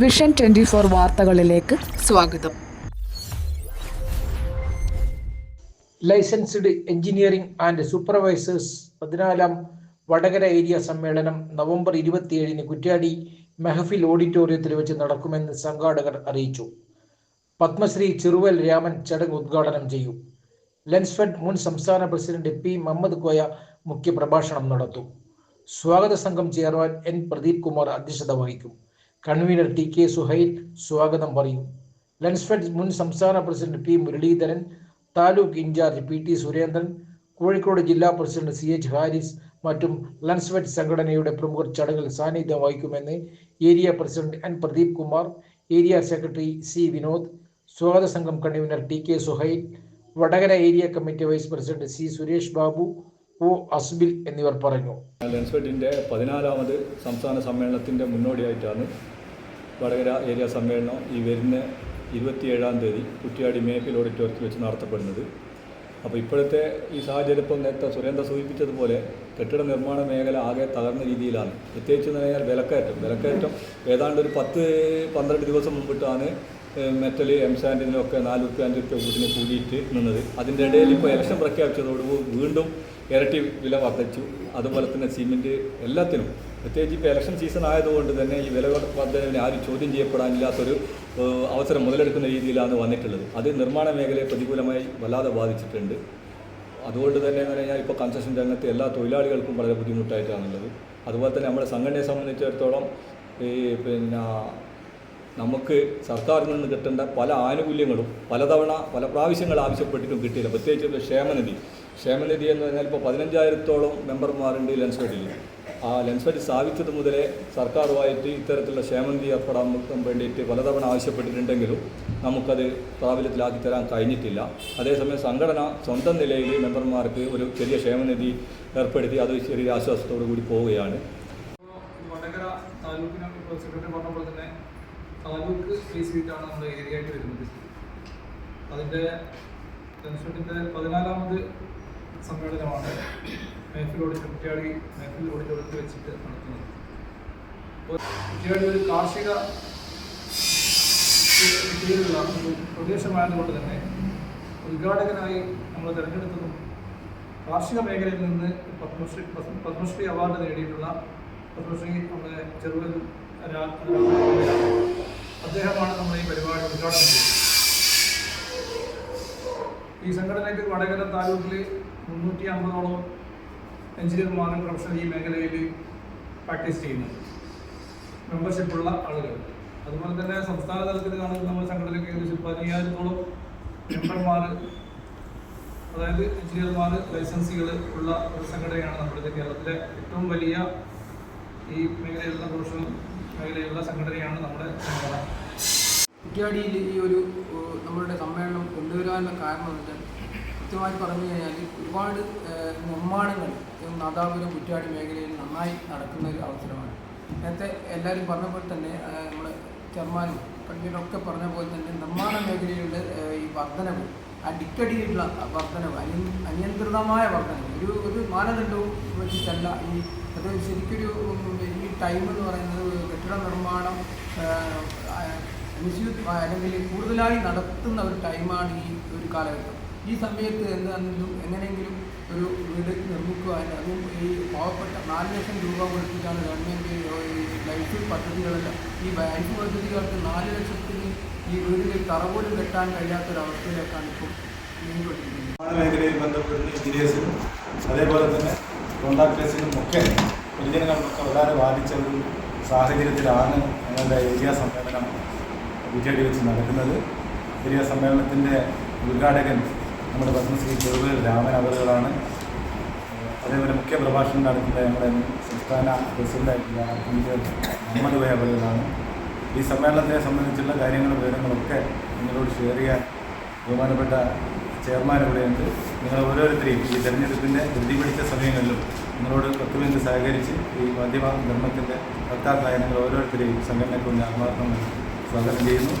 Vision twenty four വാർത്തകളിലേക്ക് സ്വാഗതം. Licensed engineering and supervisors പതിനാലാം വടകര ഏരിയ സമ്മേളനം നവംബർ ഇരുപത്തിയേഴിന് കുറ്റ്യാടി മെഹഫിൽ ഓഡിറ്റോറിയത്തിൽ വെച്ച് നടക്കുമെന്ന് സംഘാടകർ അറിയിച്ചു. പത്മശ്രീ ചെറുവൽ രാമൻ ചടങ്ങ് ഉദ്ഘാടനം ചെയ്യും. ലെൻസ്ഫെഡ് മുൻ സംസ്ഥാന പ്രസിഡന്റ് പി മുഹമ്മദ് കോയ മുഖ്യപ്രഭാഷണം നടത്തും. സ്വാഗത സംഘം ചെയർമാൻ എൻ പ്രദീപ് കുമാർ അധ്യക്ഷത വഹിക്കും. കൺവീനർ ടി കെ സുഹൈൽ സ്വാഗതം പറയും. ലൻസ്ഫെഡ് മുൻ സംസ്ഥാന president P Muraleedharan taluk in charge P T Surendran Kozhikode ജില്ലാ പ്രസിഡന്റ് സി എച്ച് ഹാരിസ് മറ്റും ലൻസ്ഫെഡ് സംഘടനയുടെ പ്രമുഖർ ചടങ്ങിൽ സാന്നിധ്യം വഹിക്കുമെന്ന് area president N Pradeep Kumar area secretary C Vinod സ്വാഗത സംഘം convener T K Suhail Vadakara area committee vice president C Suresh Babu O Asbil എന്നിവർ പറഞ്ഞു. ലെൻസ്ഫെഡിന്റെ പതിനാലാമത് സംസ്ഥാന സമ്മേളനത്തിന്റെ മുന്നോടിയായിട്ടാണ് വടകര ഏരിയ സമ്മേളനം ഈ വരുന്ന ഇരുപത്തിയേഴാം തീയതി കുറ്റിയാടി മേപ്പിൽ ഓഡിറ്റോറിയത്തിൽ വെച്ച് നടത്തപ്പെടുന്നത്. അപ്പോൾ ഇപ്പോഴത്തെ ഈ സാഹചര്യം ഇപ്പം നേരത്തെ സുരേന്ദ്ര സൂചിപ്പിച്ചതുപോലെ കെട്ടിട നിർമ്മാണ മേഖല ആകെ തകർന്ന രീതിയിലാണ്. പ്രത്യേകിച്ച് എന്ന് പറഞ്ഞാൽ വിലക്കയറ്റം. വിലക്കയറ്റം ഏതാണ്ട് ഒരു പത്ത് പന്ത്രണ്ട് ദിവസം മുമ്പിട്ടാണ് മെറ്റൽ എംസാൻഡിനൊക്കെ നാല് റുപ്യ അഞ്ച് രൂപ കൂട്ടിന് കൂടിയിട്ട് നിന്നത്. അതിന്റെ ഇടയിൽ ഇപ്പോൾ ഇലക്ഷൻ പ്രഖ്യാപിച്ചതോടുകൂടി വീണ്ടും ഇരട്ടി വില വർദ്ധിച്ചു. അതുപോലെ തന്നെ സിമെന്റ് എല്ലാത്തിനും. പ്രത്യേകിച്ച് ഇപ്പോൾ ഇലക്ഷൻ സീസൺ ആയതുകൊണ്ട് തന്നെ ഈ വില വർദ്ധനവിനെ ആരും ചോദ്യം ചെയ്യപ്പെടാനില്ലാത്തൊരു അവസരം മുതലെടുക്കുന്ന രീതിയിലാണ് വന്നിട്ടുള്ളത്. അത് നിർമ്മാണ മേഖലയെ പ്രതികൂലമായി വല്ലാതെ ബാധിച്ചിട്ടുണ്ട്. അതുകൊണ്ട് തന്നെ എന്ന് പറഞ്ഞാൽ ഇപ്പോൾ കൺസ്ട്രക്ഷൻ രംഗത്ത് എല്ലാ തൊഴിലാളികൾക്കും വളരെ ബുദ്ധിമുട്ടായിട്ടാണുള്ളത്. അതുപോലെ തന്നെ നമ്മുടെ സംഘടനയെ സംബന്ധിച്ചിടത്തോളം ഈ പിന്നെ നമുക്ക് സർക്കാരിൽ നിന്ന് കിട്ടേണ്ട പല ആനുകൂല്യങ്ങളും പലതവണ പല പ്രാവശ്യങ്ങൾ ആവശ്യപ്പെട്ടിട്ടും കിട്ടിയില്ല. പ്രത്യേകിച്ച് ക്ഷേമനിധി. ക്ഷേമനിധി എന്ന് പറഞ്ഞാൽ ഇപ്പോൾ പതിനഞ്ചായിരത്തോളം മെമ്പർമാരുണ്ട് ലെൻസ്ഫെഡിൽ ആ ലെൻസ്ഫെഡ് സ്ഥാപിച്ചത് മുതലേ സർക്കാരുമായിട്ട് ഇത്തരത്തിലുള്ള ക്ഷേമനിധി ഏർപ്പെടാൻ വേണ്ടിയിട്ട് പലതവണ ആവശ്യപ്പെട്ടിട്ടുണ്ടെങ്കിലും നമുക്കത് പ്രാബല്യത്തിലാക്കി തരാൻ കഴിഞ്ഞിട്ടില്ല. അതേസമയം സംഘടന സ്വന്തം നിലയിൽ മെമ്പർമാർക്ക് ഒരു ചെറിയ ക്ഷേമനിധി ഏർപ്പെടുത്തി അത് ചെറിയ ആശ്വാസത്തോടു കൂടി പോവുകയാണ്. വടകര താലൂക്കിനെ ഇപ്പോൾ സെക്രട്ടറി തന്നെ താലൂക്ക് ഫ്രീ ചെയ്തിട്ടാണ് നമ്മുടെ ഏരിയ ആയിട്ട് വരുന്നത്. അതിന്റെ ജനസ്വത്തിന്റെ പതിനാലാമത് സമ്മേളനമാണ് മേഫിൽ ഓഡിറ്റ് കുട്ടിയാടി മേഫിൽ ഓഡിറ്റോറിയത്തിൽ വെച്ചിട്ട് നടത്തുന്നത്. അപ്പോൾ കുട്ടിയാടി ഒരു കാർഷിക പ്രദേശമായതുകൊണ്ട് തന്നെ ഉദ്ഘാടകനായി നമ്മൾ തിരഞ്ഞെടുത്തതും കാർഷിക മേഖലയിൽ നിന്ന് പത്മശ്രീ പത്മശ്രീ അവാർഡ് നേടിയിട്ടുള്ള പത്മശ്രീ നമ്മുടെ രാമൻ അദ്ദേഹമാണ് നമ്മൾ ഈ പരിപാടി ഉദ്ഘാടനം ചെയ്തത്. ഈ സംഘടനയ്ക്ക് വടകര താലൂക്കിൽ മുന്നൂറ്റി അമ്പതോളം എഞ്ചിനീയർമാരും പ്രൊഫഷണൽ ഈ മേഖലയിൽ പ്രാക്ടീസ് ചെയ്യുന്നത് മെമ്പർഷിപ്പുള്ള ആളുകൾ. അതുപോലെ തന്നെ സംസ്ഥാന തലത്തിൽ കാണുന്ന നമ്മുടെ സംഘടനയ്ക്ക് ഏകദേശം പതിനയ്യായിരത്തോളം മെമ്പർമാർ അതായത് എഞ്ചിനീയർമാർ ലൈസൻസുകൾ ഉള്ള ഒരു സംഘടനയാണ് നമ്മുടെ കേരളത്തിലെ ഏറ്റവും വലിയ ഈ മേഖലയിലുള്ള പ്രൊഫഷണൽ മേഖലയിലുള്ള സംഘടനയാണ് നമ്മുടെ സംഘടന. ഈ ഒരു നമ്മളുടെ സമ്മേളനം കൊണ്ടുവരാനുള്ള കാരണം എന്ന് വെച്ചാൽ കൃത്യമായി പറഞ്ഞു കഴിഞ്ഞാൽ ഒരുപാട് നിർമ്മാണങ്ങൾ നാദാപുരം കുറ്റ്യാടി മേഖലയിൽ നന്നായി നടക്കുന്ന ഒരു അവസരമാണ്. നേരത്തെ എല്ലാവരും പറഞ്ഞ പോലെ തന്നെ നമ്മൾ ചെയർമാനും കൺവീനറൊക്കെ പറഞ്ഞ പോലെ തന്നെ നിർമ്മാണ മേഖലയിലുള്ള ഈ വർധനവ് അടിക്കടിയുള്ള വർധനവ് അനി അനിയന്ത്രിതമായ വർധനവ് ഒരു ഒരു മാനദണ്ഡവും വെച്ചിട്ടല്ല. ഈ അത് ശരിക്കൊരു ഈ ടൈം എന്ന് പറയുന്നത് കെട്ടിട നിർമ്മാണം മിസ്യൂസ് അല്ലെങ്കിൽ കൂടുതലായി നടത്തുന്ന ഒരു ടൈമാണ് ഈ ഒരു കാലഘട്ടം. ഈ സമയത്ത് എന്താണെങ്കിലും എങ്ങനെയെങ്കിലും ഒരു വീട് നിർമ്മിക്കുവാൻ അതും ഈ പാവപ്പെട്ട നാല് ലക്ഷം രൂപ കൊടുത്തിട്ടാണ് ഗവൺമെന്റ് ലൈഫ് പദ്ധതികളെല്ലാം. ഈ ലൈഫ് പദ്ധതികൾക്ക് നാല് ലക്ഷത്തിന് ഈ വീടിൽ തറ പോലും കെട്ടാൻ കഴിയാത്തൊരവസ്ഥയിലേക്കാണ് ഇപ്പോൾ മേഖലയിൽ ബന്ധപ്പെടുന്ന എഞ്ചിനീയേഴ്സിനും അതേപോലെ തന്നെ കോൺട്രാക്ടേഴ്സിനും ഒക്കെ പൊതുജനങ്ങൾക്കൊക്കെ വളരെ ബാധിച്ച ഒരു സാഹചര്യത്തിലാണ് ഞങ്ങളുടെ ഏരിയ സമ്മേളനം വിജയടി വെച്ച് നടക്കുന്നത്. ഏരിയ സമ്മേളനത്തിന്റെ ഉദ്ഘാടകൻ നമ്മുടെ പത്മശ്രീ ചെറുപേർ രാമൻ അവറുകളാണ് അതേപോലെ മുഖ്യ പ്രഭാഷണം നടത്തുന്നത് ഞങ്ങളുടെ സംസ്ഥാന പ്രസിഡന്റായിട്ടുള്ള മുഹമ്മദ് ഭയ അവറുകളാണ് ഈ സമ്മേളനത്തെ സംബന്ധിച്ചുള്ള കാര്യങ്ങളും വിവരങ്ങളൊക്കെ നിങ്ങളോട് ഷെയർ ചെയ്യാൻ ബഹുമാനപ്പെട്ട ചെയർമാൻ ഇവിടെയുണ്ട് നിങ്ങൾ ഓരോരുത്തരെയും ഈ തെരഞ്ഞെടുപ്പിന്റെ ധൃതി പിടിച്ച സമയങ്ങളിലും നിങ്ങളോട് ഒത്തുവന്ന് സഹകരിച്ച് ഈ മാധ്യമ ധർമ്മത്തിന്റെ ഭക്താക്കളായ നിങ്ങൾ ഓരോരുത്തരെയും സംഘടനയ്ക്ക് ആത്മാർത്ഥം സ്വാഗതം ചെയ്യുന്നു.